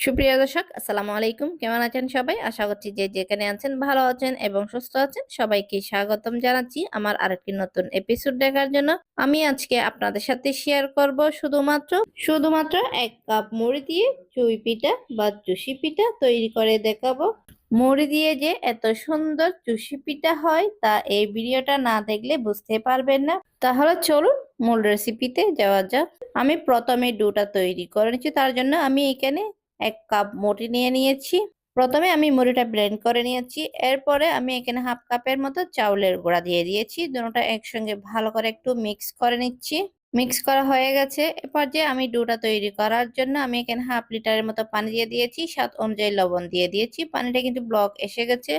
সুপ্রিয় দর্শক, আসসালামু আলাইকুম। কেমন আছেন সবাই? আশা করছি যে যেখানে আছেন ভালো আছেন এবং সুস্থ আছেন। সবাইকে স্বাগতম জানাচ্ছি আমার আরেকটি নতুন এপিসোড দেখার জন্য। আমি আজকে আপনাদের সাথে শেয়ার করব শুধুমাত্র শুধুমাত্র এক কাপ মুড়ি দিয়ে চুই পিঠা বা চুষি পিঠা তৈরি করে দেখাবো। মুড়ি দিয়ে যে এত সুন্দর চুষি পিঠা হয় তা এই ভিডিওটা না দেখলে বুঝতে পারবেন না। তাহলে চলুন মূল রেসিপিতে যাওয়া যাক। আমি প্রথমে ডোটা তৈরি করে নিচ্ছি, তার জন্য আমি এখানে এক কাপ মুড়ি নিয়ে নিয়েছি। প্রথমে আমি মুড়িটা ব্লেন্ড করে নিয়েছি। এরপরে আমি এখানে হাফ কাপের মতো চাউলের গুঁড়া দিয়ে দিয়েছি। দুটোটা একসঙ্গে ভালো করে একটু মিক্স করে নিচ্ছি। মিক্স করা হয়ে গেছে। এরপর যে আমি ডোটা তৈরি করার জন্য আমি এখানে হাফ লিটারের মতো পানি দিয়ে দিয়েছি। স্বাদ অনুযায়ী লবণ দিয়ে দিয়েছি। পানিটা কিন্তু ব্লক এসে গেছে।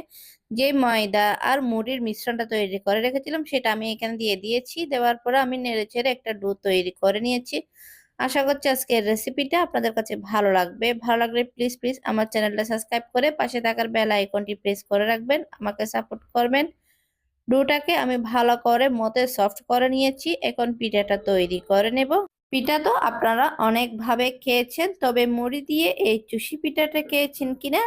যে ময়দা আর মুড়ির মিশ্রণটা তৈরি করে রেখেছিলাম, সেটা আমি এখানে দিয়ে দিয়েছি। দেওয়ার পরে আমি নেড়ে চেড়ে একটা ডো তৈরি করে নিয়েছি। আশা করছি আজকের রেসিপিটা আপনাদের কাছে ভালো লাগবে। ভালো লাগলে প্লিজ প্লিজ আমার চ্যানেলটা সাবস্ক্রাইব করে পাশে থাকার বেল আইকনটি প্রেস করে রাখবেন, আমাকে সাপোর্ট করবেন। ডোটাকে আমি ভালো করে মতে সফট করে নিয়েছি, এখন পিঠাটা তৈরি করে নেব। পিঠা তো আপনারা অনেকভাবে খেয়েছেন, তবে মুড়ি দিয়ে এই চুষি পিঠাটা খেয়েছেন কিনা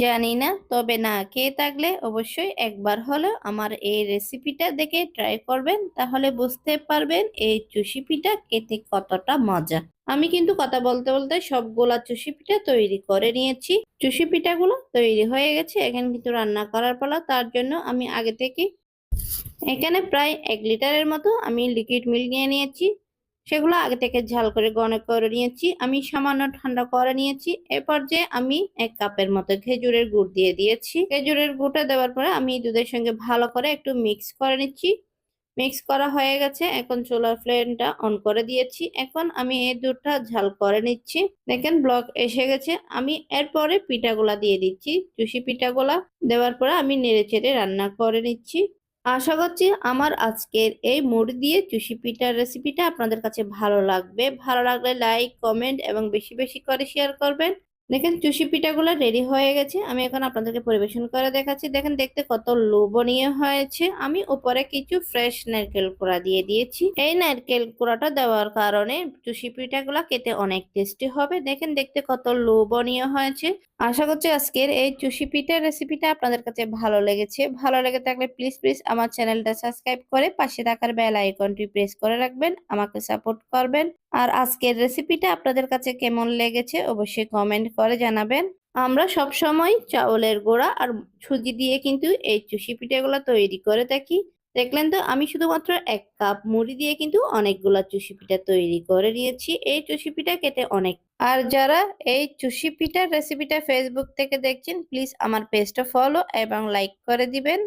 জানি না, তবে না খেয়ে থাকলে অবশ্যই একবার হলেও আমার এই রেসিপিটা দেখে ট্রাই করবেন, তাহলে বুঝতে পারবেন এই চুষি পিঠা খেতে কতটা মজা। আমি কিন্তু কথা বলতে বলতে সবগুলা চুষি পিঠা তৈরি করে নিয়েছি। চুষি পিঠাগুলো তৈরি হয়ে গেছে, এখানে কিন্তু রান্না করার পালা, তার জন্য আমি আগে থেকে এখানে প্রায় এক লিটারের মতো আমি লিকুইড মিল্ক নিয়ে নিয়েছি। সেগুলো আগে থেকে ঝাল করে ঘন করে নিয়েছি। আমি সামান্য ঠান্ডা করে নিয়েছি। এরপর যে আমি এক কাপের মতো খেজুরের গুড় দিয়ে দিয়েছি। খেজুরের গুড়টা দেওয়ার পরে আমি দুধের সঙ্গে ভালো করে একটু মিক্স করে নিচ্ছি। মিক্স করা হয়ে গেছে। এখন চুলার ফ্লেমটা অন করে দিয়েছি। এখন আমি এই দুধটা ঝাল করে নিচ্ছি। দেখেন ব্লক এসে গেছে। আমি এরপরে পিঠাগুলা দিয়ে দিচ্ছি। চুষি পিঠাগুলা দেওয়ার পরে আমি নেড়ে চেড়ে রান্না করে নিচ্ছি। আশা করছি আমার আজকের এই মুড়ি দিয়ে চুষি পিঠার রেসিপিটা আপনাদের কাছে ভালো লাগবে। ভালো লাগলে লাইক কমেন্ট এবং বেশি বেশি করে শেয়ার করবেন। দেখেন চুষি পিঠাগুলো রেডি হয়ে গেছে। আমি এখন আপনাদেরকে পরিবেশন করে দেখাচ্ছি। দেখেন দেখতে কত লোভনীয় হয়েছে। আমি উপরে কিছু ফ্রেশ নারকেল কুড়া দিয়ে দিয়েছি। এই নারকেল কুড়াটা দেওয়ার কারণে চুষি পিঠাগুলো খেতে অনেক টেস্টি হবে। দেখেন দেখতে কত লোভনীয় হয়েছে। আশা করছি আজকের এই চুষি পিঠার রেসিপিটা আপনাদের কাছে ভালো লেগেছে। ভালো লেগে থাকলে প্লিজ প্লিজ আমার চ্যানেলটা সাবস্ক্রাইব করে পাশে থাকার বেল আইকনটি প্রেস করে রাখবেন। আমাকে সাপোর্ট করবেন। আর আজকের রেসিপিটা আপনাদের কাছে কেমন লেগেছে অবশ্যই কমেন্ট করে জানাবেন। আমরা সব সময় চাউলের গোড়া আর সুজি দিয়ে কিন্তু এই চুষি পিঠাগুলো তৈরি করে থাকি। দেখলেন তো, আমি শুধুমাত্র এক কাপ মুড়ি দিয়ে কিন্তু অনেকগুলা চুষি পিঠা তৈরি করে নিয়েছি। এই চুষি পিঠা খেতে অনেক আর যারা এই চুষি পিঠার রেসিপিটা ফেসবুক থেকে দেখছেন প্লিজ আমার পেজটা ফলো এবং লাইক করে দিবেন।